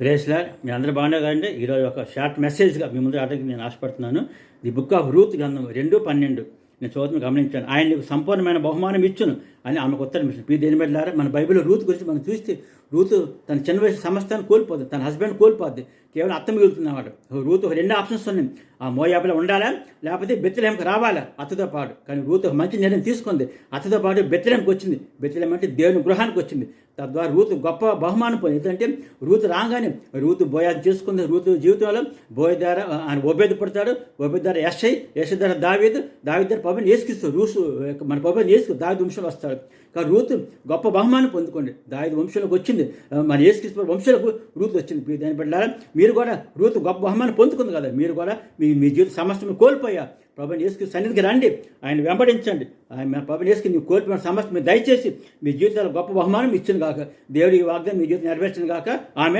ప్రేస్లా మీ అందరూ బాగున్నారు కదండి. ఈరోజు ఒక షార్ట్ మెసేజ్గా మీ ముందు ఆటకి నేను ఆశపడుతున్నాను. ది బుక్ ఆఫ్ రూత్ గ్రంథం రెండు పన్నెండు. నేను చదువుతున్న గమనించాను. ఆయన నీకు సంపూర్ణమైన బహుమానం ఇచ్చును అని ఆమెకు ఉత్తరం ఇచ్చాను ప్రీ దేని పెట్టారా మన బైబిల్లో రూత్ గురించి మనం చూస్తే రూత్ తన చిన్న వయసు సమస్తాన్ని కోల్పోద్ది తన హస్బెండ్ కోల్పోద్ది. కేవలం అత్త మిగులుతున్నమాట రూత్ ఒక రెండు ఆప్షన్స్ ఉన్నాయి. ఆ మోయాబులో ఉండాలా? లేకపోతే బెత్తలేంకి రావాలా? అత్తతో పాటు. కానీ రూత్ మంచి నిర్ణయం తీసుకుంది. అత్తతో పాటు బెత్తలేంకి వచ్చింది. బెత్తలేం అంటే దేవుని గృహానికి వచ్చింది. తద్వారా రూతు గొప్ప బహుమానం పోయింది ఎందుకంటే రూతు రాగానే రూతు బోయాది చేసుకుంది. రూతు జీవితంలో బోయ ద్వారా ఆయన ఓబేది పడతాడు. ఓబేది ద్వారా యశై యశ ద్వారా దావీదు. దావీదు ద్వారా పవన్ వేసుకిస్తూ రూసు మన పవన్ వేసుకు దావిద వంశంలో వస్తాడు. కానీ రూతు గొప్ప బహుమానం పొందుకోండి. దావిద వంశంలోకి వచ్చింది. మన యేసుక్రీస్తు వంశంలోకి రూతు వచ్చింది. మీ దాన్ని బట్టి మీరు కూడా రూతు గొప్ప బహుమానం పొందుకుంది కదా. మీరు కూడా మీ మీ జీవిత సమస్యను కోల్పోయా. ప్రభు యేసుకి సన్నిధికి రండి. ఆయన వెంబడించండి. ఆయన ప్రభు యేసుకి ನೀವು కోల్పోయిన సమస్య మీరు దయచేసి మీ జీవితాలు గొప్ప బహుమానం ఇచ్చింది కాక దేవుడికి వాగ్దానం మీ జీవితం నెరవేర్చింది కాక ఆమె